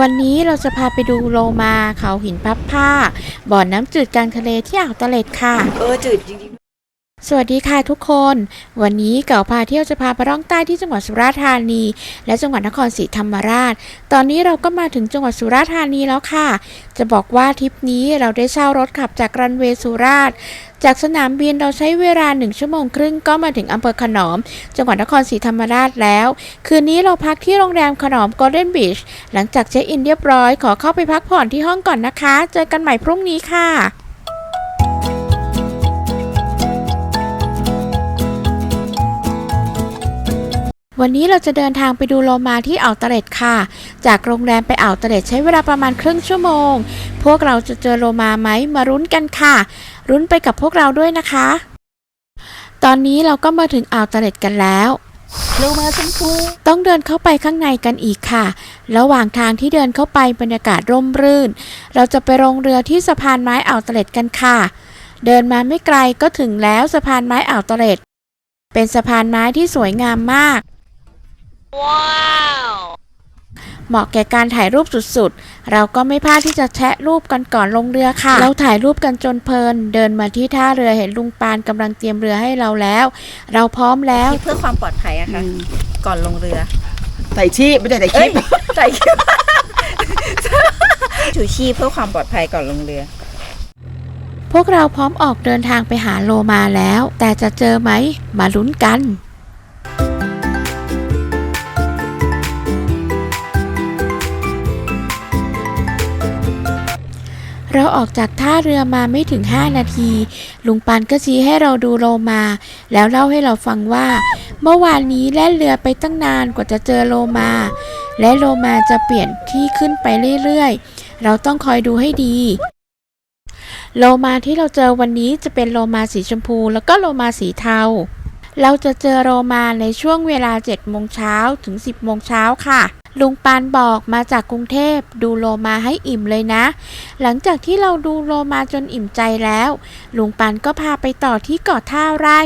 วันนี้เราจะพาไปดูโลมาเขาหินพับผ้าบ่อน้ำจืดกลางทะเลที่อ่าวตะเล็ดค่ะ เออจืดจริง สวัสดีค่ะทุกคน วันนี้เก่าพาเที่ยวจะพาไปร่องใต้ที่จังหวัดสุราษฎร์ธานี และจังหวัดนครศรีธรรมราช ตอนนี้เราก็มาถึงจังหวัดสุราษฎร์ธานีแล้วค่ะ จะบอกว่าทริปนี้เราได้เช่ารถขับจากรันเวย์สุราษฎร์จากสนามบินเราใช้เวลาหนึ่งชั่วโมงครึ่งก็มาถึงอำเภอขนอม จังหวัดนครศรีธรรมราชแล้ว คืนนี้เราพักที่โรงแรมขนอมโกลเด้นบีชหลังจากเช็คอินเรียบร้อยขอเข้าไปพักผ่อนที่ห้องก่อนนะคะ เจอกันใหม่พรุ่งนี้ค่ะ วันนี้เราจะเดินทางไปดูโลมาที่อ่าวตะเล็ดค่ะ จากโรงแรมไปอ่าวตะเล็ดใช้เวลาประมาณครึ่งชั่วโมง พวกเราจะเจอโลมาไหมมารุ้นกันค่ะ รุ้นไปกับพวกเราด้วยนะคะ ตอนนี้เราก็มาถึงอ่าวตะเล็ดกันแล้วโลมาชมพูต้องเดินเข้าไปข้างในกันอีกค่ะ ระหว่างทางที่เดินเข้าไปบรรยากาศร่มรื่น เราจะไปลงเรือที่สะพานไม้อ่าวตะเล็ดกันค่ะ เดินมาไม่ไกลก็ถึงแล้วสะพานไม้อ่าวตะเล็ดเป็นสะพานไม้ที่สวยงามมาก เหมาะแก่การถ่ายรูปสุดๆ เราก็ไม่พลาดที่จะแชะรูปกันก่อนลงเรือค่ะ เราถ่ายรูปกันจนเพลิน เดินมาที่ท่าเรือเห็นลุงปานกำลังเตรียมเรือให้เราแล้ว เราพร้อมแล้ว เพื่อความปลอดภัยอะค่ะ ก่อนลงเรือ ใส่ชีพไม่ใช่ใส่เอ้ชียพใส่ชูชีพเพื่อความปลอดภัยก่อนลงเรือ พวกเราพร้อมออกเดินทางไปหาโลมาแล้ว แต่จะเจอไหม มาลุ้นกัน ออกจากท่าเรือมาไม่ถึง 5 นาที ลุงปานก็ชี้ให้เราดูโลมา แล้วเล่าให้เราฟังว่า เมื่อวานนี้แล่นเรือไปตั้งนานกว่าจะเจอโลมา และโลมาจะเปลี่ยนที่ขึ้นไปเรื่อยๆ เราต้องคอยดูให้ดีโลมาที่เราเจอวันนี้จะเป็นโลมาสีชมพู แล้วก็โลมาสีเทา เราจะเจอโลมาในช่วงเวลา7โมงเช้าถึง 10โมงเช้าค่ะ ลุงปานบอกมาจากกรุงเทพดูโลมาให้อิ่มเลยนะ หลังจากที่เราดูโลมาจนอิ่มใจแล้ว ลุงปานก็พาไปต่อที่เกาะท่าไร่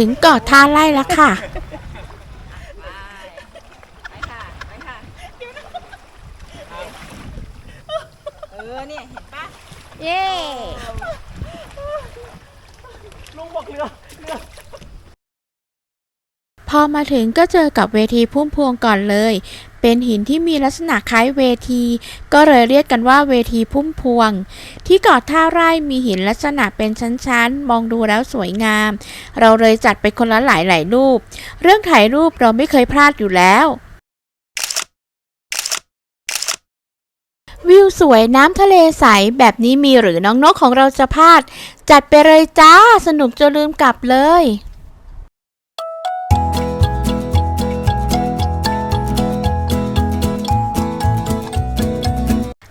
ถึงเกาะท่าไร่แล้วค่ะเออเนี่ยเห็นปะ เย้ลุงบอกเรือเรือ พอมาถึงก็เจอกับเวทีพุ่มพวงก่อนเลย เป็นหินที่มีลักษณะคล้ายเวที ก็เลยเรียกกันว่าเวทีพุ่มพวง ที่เกาะท่าไร่มีหินลักษณะเป็นชั้นๆ มองดูแล้วสวยงาม เราเลยจัดไปคนละหลายๆรูป เรื่องถ่ายรูปเราไม่เคยพลาดอยู่แล้ว วิวสวยน้ำทะเลใส แบบนี้มีหรือน้องนกของเราจะพลาด จัดไปเลยจ้า สนุกจนลืมกลับเลย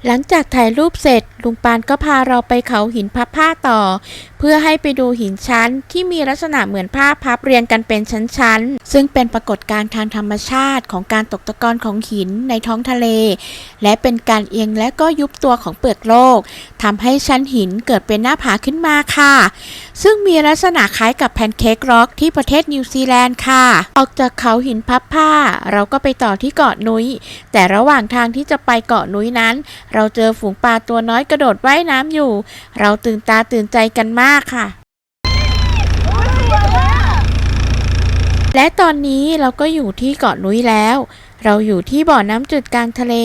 หลังจากถ่ายรูปเสร็จ ลุงปานก็พาเราไปเขาหินพับผ้าต่อ เพื่อให้ไปดูหินชั้นที่มีลักษณะเหมือนผ้าพับเรียงกันเป็นชั้นๆ ซึ่งเป็นปรากฏการณ์ทางธรรมชาติของการตกตะกอนของหินในท้องทะเล และเป็นการเอียงและก็ยุบตัวของเปลือกโลกทำให้ชั้นหินเกิดเป็นหน้าผาขึ้นมาค่ะ ซึ่งมีลักษณะคล้ายกับแพนเค้กร็อกที่ประเทศนิวซีแลนด์ค่ะ ออกจากเขาหินพับผ้า เราก็ไปต่อที่เกาะนุ้ย แต่ระหว่างทางที่จะไปเกาะนุ้ยนั้น เราเจอฝูงปลาตัวน้อยกระโดดว่ายน้ำอยู่ เราตื่นตาตื่นใจกันมากค่ะ และตอนนี้เราก็อยู่ที่เกาะนุ้ยแล้ว เราอยู่ที่บ่อน้ำจืดกลางทะเล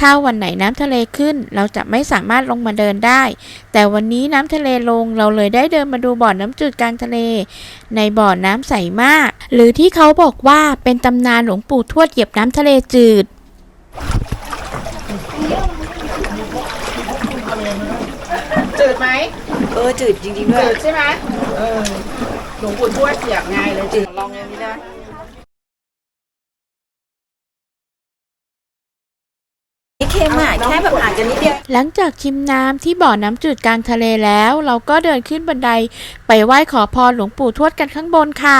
ถ้าวันไหนน้ำทะเลขึ้น เราจะไม่สามารถลงมาเดินได้ แต่วันนี้น้ำทะเลลงเราเลยได้เดินมาดูบ่อน้ำจืดกลางทะเล ในบ่อน้ำใสมาก หรือที่เขาบอกว่าเป็นตำนานหลวงปู่ทวดเหยียบน้ำทะเลจืด จืดไหมเออจืดจริงๆด้วยจืดใช่ไหมเออหลวงปู่ทวดเสียบง่ายเลยจืดลองอย่างนี้ได้ไม่เค็มอะแค่แบบอาจจะนิดเดียว หลังจากชิมน้ำที่บ่อน้ำจืดกลางทะเลแล้ว เราก็เดินขึ้นบันไดไปไหว้ขอพรหลวงปู่ทวดกันข้างบนค่ะ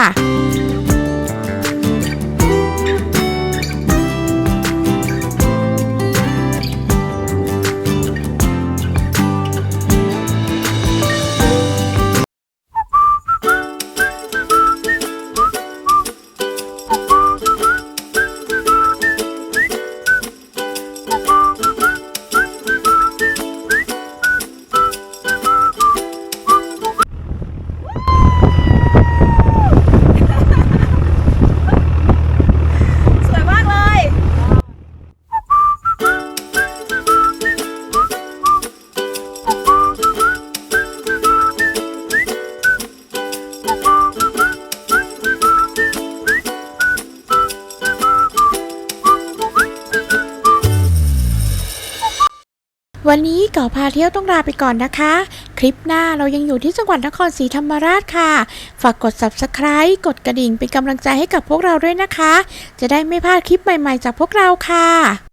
วันนี้เก่าพาเที่ยวต้องลาไปก่อนนะคะ คลิปหน้าเรายังอยู่ที่จังหวัดนครศรีธรรมราชค่ะ ฝากกด subscribe กดกระดิ่งเป็นกำลังใจให้กับพวกเราด้วยนะคะ จะได้ไม่พลาดคลิปใหม่ๆจากพวกเราค่ะ